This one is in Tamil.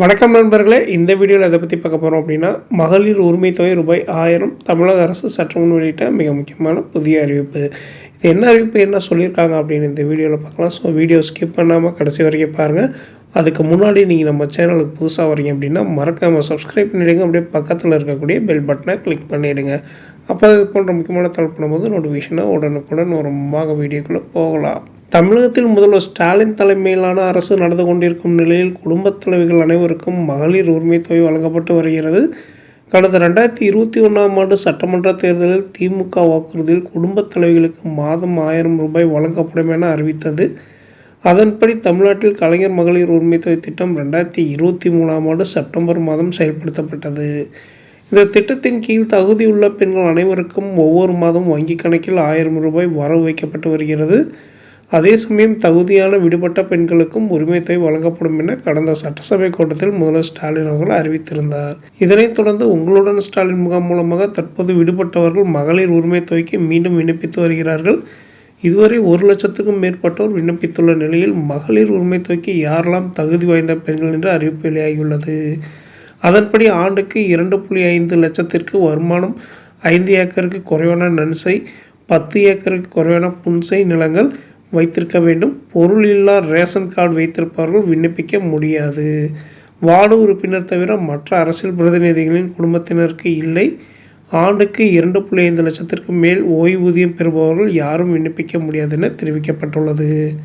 வணக்கம் நண்பர்களே. இந்த வீடியோவில் எதை பற்றி பார்க்க போகிறோம் அப்படின்னா மகளிர் உரிமை தொகை ரூபாய் ஆயிரம் தமிழக அரசு சற்று முன் வெளியிட்ட மிக முக்கியமான புதிய அறிவிப்பு. இது என்ன அறிவிப்பு என்ன சொல்லியிருக்காங்க அப்படின்னு இந்த வீடியோவில் பார்க்கலாம். ஸோ வீடியோ ஸ்கிப் பண்ணாமல் கடைசி வரைக்கும் பாருங்கள் அதுக்கு முன்னாடி நீங்கள் நம்ம சேனலுக்கு புதுசாக வரீங்க அப்படின்னா மறக்காமல் சப்ஸ்கிரைப் பண்ணிவிடுங்க அப்படியே பக்கத்தில் இருக்கக்கூடிய பெல் பட்டனை கிளிக் பண்ணிவிடுங்க அப்போ இது போன்ற முக்கியமான தகவல் பண்ணும்போது நோட்டிஃபிகேஷனாக உடனுக்குடன் ஒரு வீடியோக்குள்ளே போகலாம். தமிழகத்தில் முதல்வர் ஸ்டாலின் தலைமையிலான அரசு நடந்து கொண்டிருக்கும் நிலையில் குடும்பத் தலைவிகள் அனைவருக்கும் மகளிர் உரிமை தொகை வழங்கப்பட்டு வருகிறது. கடந்த ரெண்டாயிரத்தி இருபத்தி ஒன்றாம் ஆண்டு சட்டமன்ற தேர்தலில் திமுக வாக்குறுதியில் குடும்பத் தலைவிகளுக்கு மாதம் ஆயிரம் ரூபாய் வழங்கப்படும் என அறிவித்தது. அதன்படி தமிழ்நாட்டில் கலைஞர் மகளிர் உரிமை தொகை திட்டம் ரெண்டாயிரத்தி இருபத்தி மூணாம் ஆண்டு செப்டம்பர் மாதம் செயல்படுத்தப்பட்டது. இந்த திட்டத்தின் கீழ் தகுதியுள்ள பெண்கள் அனைவருக்கும் ஒவ்வொரு மாதம் வங்கிக் கணக்கில் ஆயிரம் ரூபாய் வரவு வைக்கப்பட்டு வருகிறது. அதே சமயம் தகுதியான விடுபட்ட பெண்களுக்கும் உரிமை தொகை வழங்கப்படும் என கடந்த சட்டசபை கூட்டத்தில் முதல்வர் ஸ்டாலின் அவர்கள் அறிவித்திருந்தார். இதனைத் தொடர்ந்து உங்களுடன் ஸ்டாலின் முகாம் மூலமாக தற்போது விடுபட்டவர்கள் மகளிர் உரிமை தொகைக்கு மீண்டும் விண்ணப்பித்து வருகிறார்கள். இதுவரை ஒரு லட்சத்துக்கும் மேற்பட்டோர் விண்ணப்பித்துள்ள நிலையில் மகளிர் உரிமை தொகைக்கு யாரெல்லாம் தகுதி வாய்ந்த பெண்கள் என்று அறிவிப்பு வெளியாகியுள்ளது. அதன்படி ஆண்டுக்கு இரண்டு புள்ளி ஐந்து லட்சத்திற்கு வருமானம் ஐந்து ஏக்கருக்கு குறைவான நன்சை பத்து ஏக்கருக்கு குறைவான புன்சை நிலங்கள் வைத்திருக்க வேண்டும். பொருள் இல்லா ரேஷன் கார்டு வைத்திருப்பவர்கள் விண்ணப்பிக்க முடியாது. வார்டு உறுப்பினர் தவிர மற்ற அரசியல் பிரதிநிதிகளின் குடும்பத்தினருக்கு இல்லை. ஆண்டுக்கு இரண்டு புள்ளி ஐந்து லட்சத்திற்கு மேல் ஓய்வூதியம் பெறுபவர்கள் யாரும் விண்ணப்பிக்க முடியாது என தெரிவிக்கப்பட்டுள்ளது.